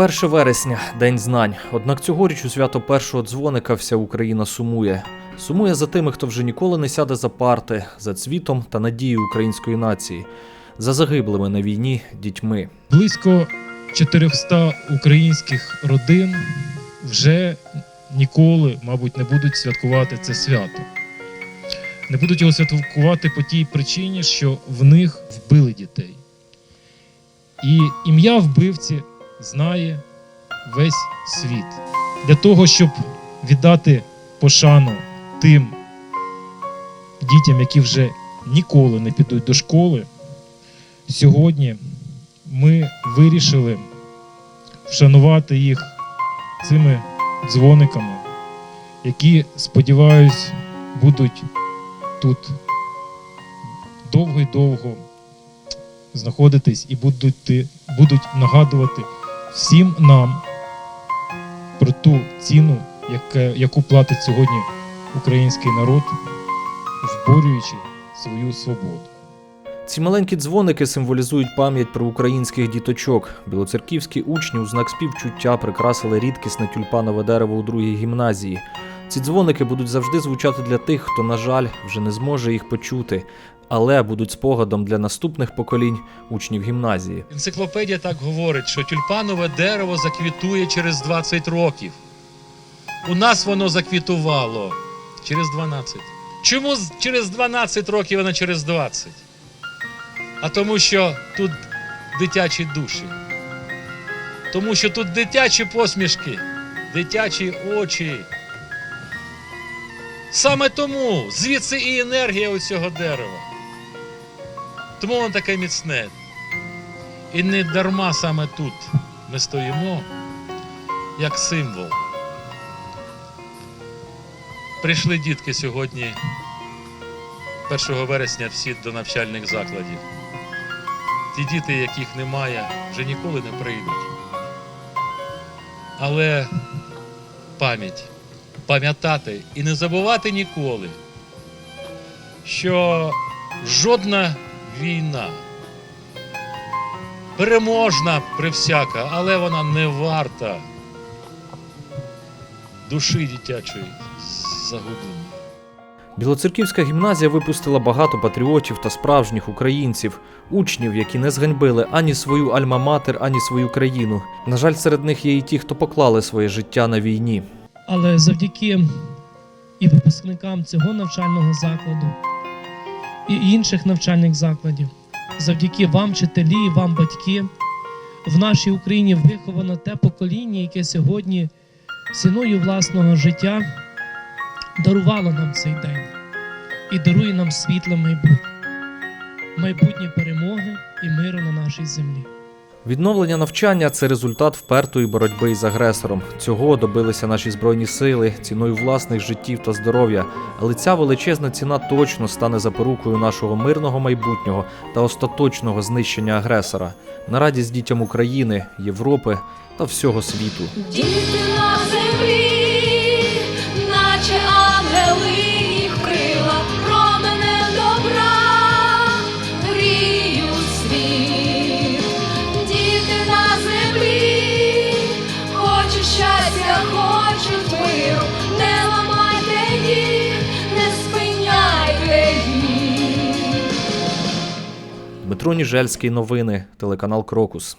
1 вересня день знань. Однак цьогоріч у свято першого дзвоника вся Україна сумує. Сумує за тими, хто вже ніколи не сяде за парти, за цвітом та надією української нації, за загиблими на війні дітьми. Близько 400 українських родин вже ніколи, мабуть, не будуть святкувати це свято. Не будуть його святкувати по тій причині, що в них вбили дітей. І ім'я вбивці знає весь світ. Для того, щоб віддати пошану тим дітям, які вже ніколи не підуть до школи, сьогодні ми вирішили вшанувати їх цими дзвониками, які, сподіваюсь, будуть тут довго й довго знаходитись і будуть, будуть нагадувати всім нам про ту ціну, яку платить сьогодні український народ, вборюючи свою свободу. Ці маленькі дзвоники символізують пам'ять про українських діточок. Білоцерківські учні у знак співчуття прикрасили рідкісне тюльпанове дерево у другій гімназії. Ці дзвоники будуть завжди звучати для тих, хто, на жаль, вже не зможе їх почути, але будуть спогадом для наступних поколінь учнів гімназії. Енциклопедія так говорить, що тюльпанове дерево заквітує через 20 років. У нас воно заквітувало через 12. Чому через 12 років, а не через 20? А тому, що тут дитячі душі. Тому що тут дитячі посмішки, дитячі очі. Саме тому звідси і енергія у цього дерева. Тому воно таке міцне. І не дарма саме тут ми стоїмо як символ. Прийшли дітки сьогодні, 1 вересня, всі до навчальних закладів. Ті діти, яких немає, вже ніколи не прийдуть. Але пам'ять, пам'ятати і не забувати ніколи, що жодна війна переможна привсяка, але вона не варта душі дитячої загубленої. Білоцерківська гімназія випустила багато патріотів та справжніх українців, учнів, які не зганьбили ані свою альма-матер, ані свою країну. На жаль, серед них є і ті, хто поклали своє життя на війні. Але завдяки і випускникам цього навчального закладу, і інших навчальних закладів, завдяки вам, вчителі, вам, батьки, в нашій Україні виховано те покоління, яке сьогодні ціною власного життя дарувало нам цей день і дарує нам світле майбутнє, майбутнє перемоги і миру на нашій землі. Відновлення навчання це результат впертої боротьби із агресором. Цього добилися наші збройні сили ціною власних життів та здоров'я. Але ця величезна ціна точно стане запорукою нашого мирного майбутнього та остаточного знищення агресора на радість дітям України, Європи та всього світу. Дмитро Ніжельський, новини, телеканал Крокус.